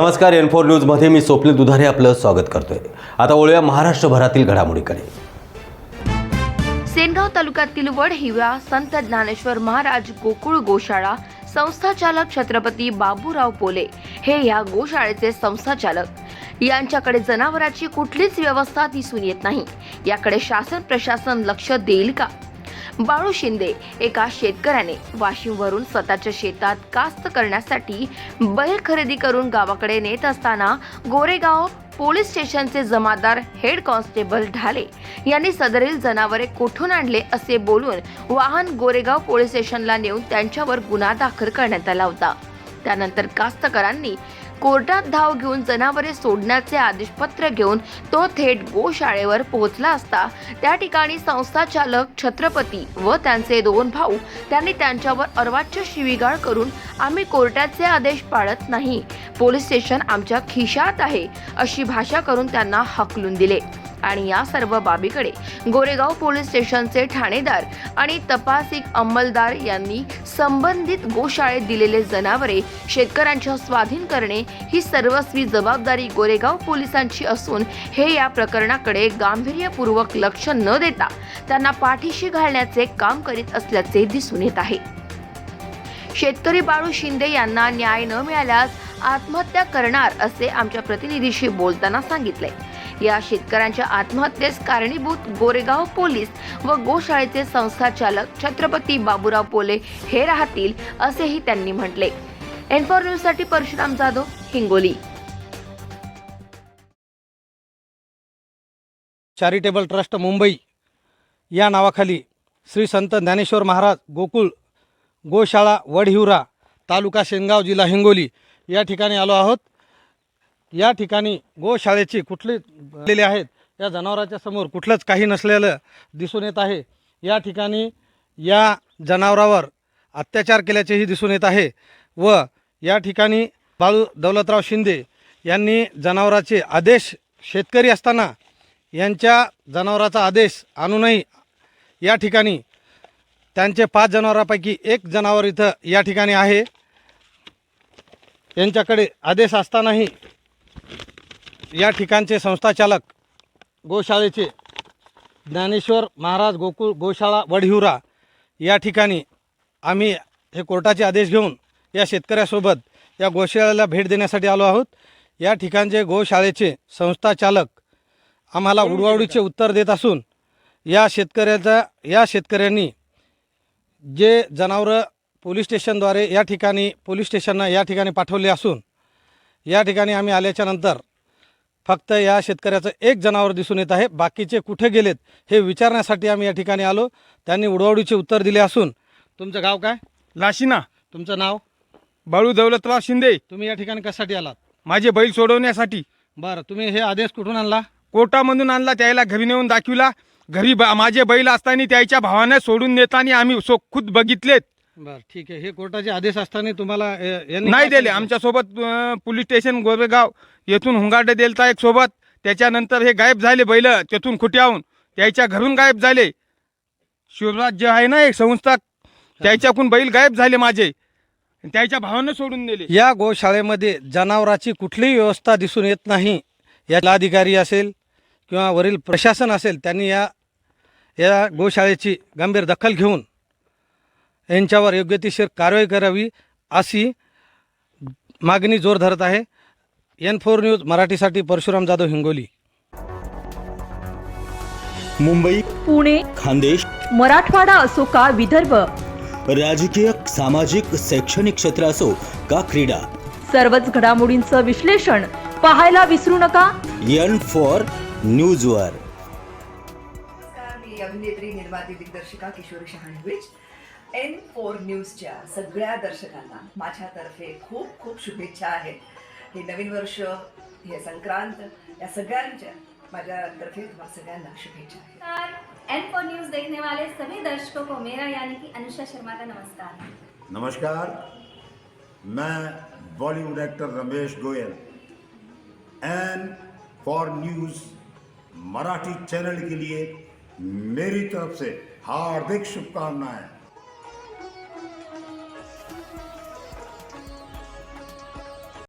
नमस्कार N four न्यूजमध्ये मी स्वप्नील दुधारे आपलं स्वागत करतोय. आता वळूया महाराष्ट्रभरातील घडामोडीकडे. सेनगाव तालुक्यातील वड हिवरा संत ज्ञानेश्वर महाराज गोकुळ गोशाळा संस्थाचालक छत्रपती बाबूराव पोले हे या गोशाळेचे संस्थाचालक. यांच्याकडे जनावराची कुठलीच व्यवस्था दिसून येत नाही. याकडे शासन प्रशासन लक्ष देईल का? बाळू शिंदे एका शेतकऱ्याने वाशिमवरून स्वतःच्या शेतात कास्त करण्यासाठी बैल खरेदी करून गावाकडे नेत असताना गोरेगाव पोलीस स्टेशनचे जमादार हेड कॉन्स्टेबल ढाले यांनी सदरील जनावरे कुठून आणले असे बोलून वाहन गोरेगाव पोलीस स्टेशनला नेऊन त्यांच्यावर गुन्हा दाखल करण्यात आला होता. त्यानंतर कास्तकरांनी कोर्टात धाव घेऊन जनावरे सोडण्याचे आदेशपत्र घेऊन तो थेट गोशाळेवर पोहोचला असता. त्या ठिकाणी संस्थाचालक छत्रपती व त्यांचे दोन भाऊ त्यांनी त्यांच्यावर अर्वाच्य शिवीगाळ करून आम्ही कोर्टाचे आदेश पाळत नाही. पोलीस स्टेशन आमच्या खिशात आहे अशी भाषा करून त्यांना हकलून दिले. आणि या सर्व बाबीकडे गोरेगाव पोलीस स्टेशनचे ठाणेदार आणि तपासिक अंमलदार यांनी संबंधित गोशाळेत दिलेले जनावरे शेतकऱ्यांच्या स्वाधीन करणे ही सर्वस्वी जबाबदारी गोरेगाव पोलिसांची असून हे या प्रकरणाकडे गांभीर्यपूर्वक लक्ष न देता त्यांना पाठीशी घालण्याचे काम करीत असल्याचे दिसून येत आहे. शेतकरी बाळू शिंदे यांना न्याय न मिळाल्यास आत्महत्या करणार असे आमच्या प्रतिनिधीशी बोलताना सांगितले. या शेतकऱ्यांच्या आत्महत्येस कारणीभूत गोरेगाव पोलीस व गोशाळेचे संस्थाचालक छत्रपती बाबूराव पोले हे राहतील असेही त्यांनी म्हटले. एनफॉर न्यूजसाठी Parshuram Jadhav Hingoli. Charitable trust Mumbai. या नावाखाली श्री संत ज्ञानेश्वर महाराज गोकुळ गोशाळा वडहिवरा तालुका शेनगाव जिल्हा हिंगोली या ठिकाणी आलो आहोत. या ठिकाणी गोशाळेची कुठली दिलेले आहेत या जनावराच्या समोर कुठलंच काही नसलेलं दिसून येत आहे. या ठिकाणी या जनावरावर अत्याचार केल्याचेही दिसून येत आहे व या ठिकाणी बाळू दौलतराव शिंदे यांनी जनावराचे आदेश शेतकरी असताना यांच्या जनावराचा आदेश आणूनही या ठिकाणी त्यांचे पाच जनावरांपैकी एक जनावर इथं या ठिकाणी आहे. यांच्याकडे आदेश असतानाही या ठिकाणचे संस्थाचालक गोशाळेचे ज्ञानेश्वर महाराज गोकुळ गोशाळा वडहिवरा या ठिकाणी आम्ही हे कोर्टाचे आदेश घेऊन या शेतकऱ्यासोबत या गोशाळेला भेट देण्यासाठी आलो आहोत. या ठिकाणचे गोशाळेचे संस्थाचालक आम्हाला उडवाउडीचे उत्तर देत असून या शेतकऱ्याचा या शेतकऱ्यांनी जे जनावरं पोलीस स्टेशनद्वारे या ठिकाणी पोलीस स्टेशनना या ठिकाणी पाठवले असून या ठिकाणी आम्ही आल्याच्यानंतर फक्त या शेतकऱ्याचं एक जनावर दिसून येत आहे. बाकीचे कुठे गेलेत हे विचारण्यासाठी आम्ही या ठिकाणी आलो. त्यांनी उडवाउडीचे उत्तर दिले असून. तुमचं गाव काय? लाशिना. तुमचं नाव? बाळू दौलतराव शिंदे. तुम्ही या ठिकाणी कशासाठी आलात? माझे बैल सोडवण्यासाठी. बरं तुम्ही हे आदेश कुठून आणला? कोर्टामधून आणला त्याला घरी नेऊन दाखविला. घरी ब- माझे बैल असताना त्याच्या भावाने सोडून देताना आम्ही सो खुद बघितलेत. बरं ठीक आहे. हे कोर्टाचे आदेश असताना तुम्हाला नाही दिले? आमच्यासोबत पोलीस स्टेशन गोरेगाव येथून हुंगाडे देलता एक सोबत. त्याच्यानंतर हे गायब झाले बैल तेथून खुट्याहून. त्याच्या घरून गायब झाले. शिवराज जे आहे ना एक संस्था त्याच्याकडून बैल गायब झाले माझे. त्याच्या भावानं सोडून दिले या गोशाळेमध्ये जनावराची कुठलीही व्यवस्था दिसून येत नाही. या अधिकारी असेल किंवा वरील प्रशासन असेल त्यांनी या या गोशाळेची गंभीर दखल घेऊन यांच्यावर योग्यतेशीर कारवाई करावी अशी मागणी जोर धरत आहे. एन फोर न्यूज मराठीसाठी परशुराम जाधव हिंगोली. मुंबई पुणे खानदेश मराठवाडा असो का विदर्भ? राजकीय सामाजिक शैक्षणिक क्षेत्र असो का क्रीडा? सर्वच घडामोडींचं विश्लेषण पाहायला विसरू नका. एन फॉर न्यूजवर नमस्कार मी अभिनेत्री निर्माती दिग्दर्शिका किशोरी शहाणविच एन फोर न्यूजच्या सगळ्या दर्शकांना माझ्यातर्फे खूप खूप शुभेच्छा आहेत. हे नवीन वर्ष हे संक्रांत या सगळ्यांच्या माझ्यातर्फे तुम्हाला सगळ्यांना शुभेच्छा आहेत. एन फोर न्यूज़ देखने वाले सभी दर्शकों को मेरा यानी कि अनुषा शर्मा का नमस्कार. नमस्कार. मैं Bollywood actor Ramesh Goyal. N four news Marathi channel के लिए मेरी तरफ़ से हार्दिक शुभकामनाएँ।